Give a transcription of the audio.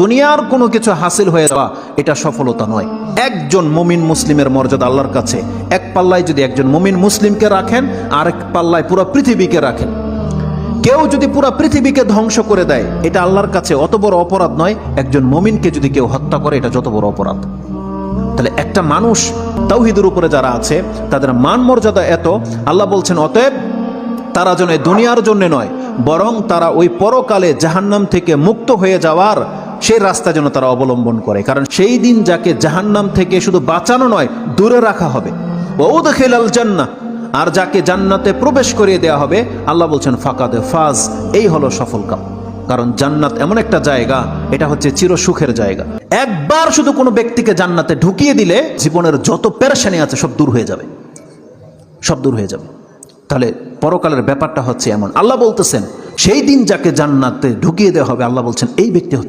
দুনিয়ার কোনো কিছু হাসিল হয়ে যাওয়া, এটা সফলতা নয়। একজন মুমিন মুসলিমের মর্যাদা আল্লাহর কাছে। এক পাল্লায় যদি একজন মুমিন মুসলিমকে রাখেন আর এক পাল্লায় পুরো পৃথিবীকে রাখেন। কেউ যদি পুরো পৃথিবীকে ধ্বংস করে দেয়, এটা আল্লাহর কাছে অত বড় অপরাধ নয়। একজন মমিনকে যদি কেউ হত্যা করে, এটা যত বড় অপরাধ। তাহলে একটা মানুষ, তাওহিদের উপরে যারা আছে, তাদের মান মর্যাদা এত, আল্লাহ বলছেন, অতএব তারা যেন দুনিয়ার জন্য নয়, বরং তারা ওই পরকালে জাহান্নাম থেকে মুক্ত হয়ে যাওয়ার সেই রাস্তা যেন তারা অবলম্বন করে। কারণ সেই দিন যাকে জাহান্নাম থেকে শুধু বাঁচানো নয়, দূরে রাখা হবে। ওদখিল আল জান্নাহ, আর যাকে জান্নাতে প্রবেশ করিয়ে দেওয়া হবে, আল্লাহ বলছেন, ফাকাদে ফাজ। এই হলো সফল কাম। কারণ জান্নাত এমন একটা জায়গা, এটা হচ্ছে চির সুখের জায়গা। একবার শুধু কোনো ব্যক্তিকে জান্নাতে ঢুকিয়ে দিলে জীবনের যত পেরেশানি আছে সব দূর হয়ে যাবে। সব দূর হয়ে যাবে। তাহলে পরকালের ব্যাপারটা হচ্ছে এমন। আল্লাহ বলতেছেন, সেই দিন যাকে জান্নাতে ঢুকিয়ে দেওয়া হবে, আল্লাহ বলছেন, এই ব্যক্তি হচ্ছে